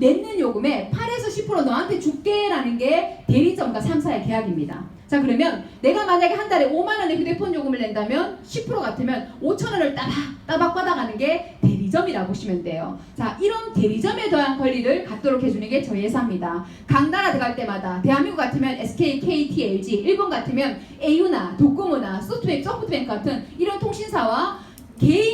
냈는 요금에 8에서 10% 너한테 줄게라는 게 대리점과 3사의 계약입니다. 자 그러면 내가 만약에 한 달에 5만 원의 휴대폰 요금을 낸다면 10% 같으면 5천 원을 따박 따박 받아가는 게 대리점이라고 보시면 돼요. 자 이런 대리점에 대한 권리를 갖도록 해주는 게 저희 회사입니다. 각 나라 들어갈 때마다 대한민국 같으면 SK, KT, LG, 일본 같으면 AU나 도코모나 소프트뱅크, 소프트뱅크 같은 이런 통신사와 개인이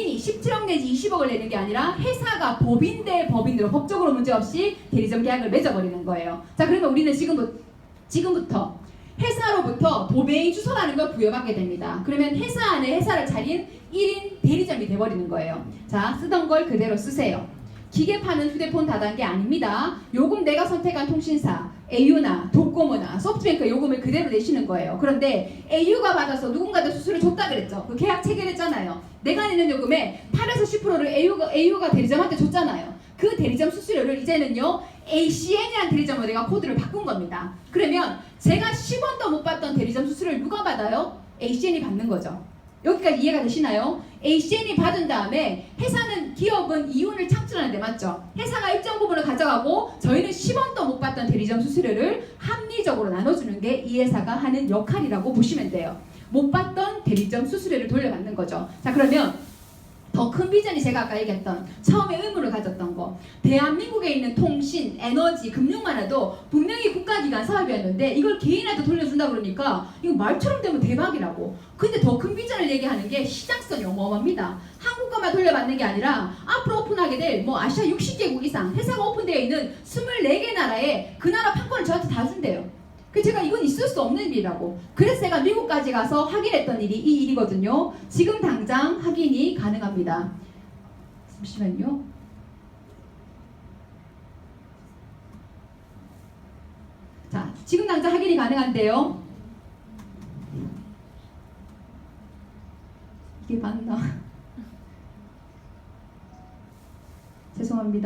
17억 내지 20억을 내는 게 아니라 회사가 법인 대 법인으로 법적으로 문제없이 대리점 계약을 맺어버리는 거예요. 자 그러면 우리는 지금부터, 지금부터 회사로부터 도메인 주소라는 걸 부여받게 됩니다. 그러면 회사 안에 회사를 차린 1인 대리점이 돼버리는 거예요. 자 쓰던 걸 그대로 쓰세요. 기계 파는 휴대폰 다단계 아닙니다. 요금 내가 선택한 통신사 AU나 도코모나 소프트뱅크 요금을 그대로 내시는 거예요. 그런데 AU가 받아서 누군가한테 수수료 줬다 그랬죠. 그 계약 체결했잖아요. 내가 내는 요금의 8에서 10%를 AU가, AU가 대리점한테 줬잖아요. 그 대리점 수수료를 이제는요 ACN이라는 대리점으로 내가 코드를 바꾼 겁니다. 그러면 제가 10원도 못 받던 대리점 수수료를 누가 받아요? ACN이 받는 거죠. 여기까지 이해가 되시나요? ACN이 받은 다음에 회사는 기업은 이윤을 창출하는데 맞죠? 회사가 일정 부분을 가져가고 저희는 10원도 못 받던 대리점 수수료를 합리적으로 나눠주는 게 이 회사가 하는 역할이라고 보시면 돼요. 못 받던 대리점 수수료를 돌려받는 거죠. 자 그러면 더 큰 비전이 제가 아까 얘기했던 처음에 의문을 가졌던 거 대한민국에 있는 통신, 에너지, 금융만 해도 분명히 국가기관 사업이었는데 이걸 개인한테 돌려준다 그러니까 이거 말처럼 되면 대박이라고 근데 더 큰 비전을 얘기하는 게 시장성이 어마어마합니다 한국 것만 돌려받는 게 아니라 앞으로 오픈하게 될 뭐 아시아 60개국 이상 회사가 오픈되어 있는 24개 나라에 그 나라 판권을 저한테 다 준대요 그 제가 이건 있을 수 없는 일이라고. 그래서 제가 미국까지 가서 확인했던 일이 이 일이거든요. 지금 당장 확인이 가능합니다. 잠시만요. 자, 지금 당장 확인이 가능한데요. 이게 맞나? 죄송합니다.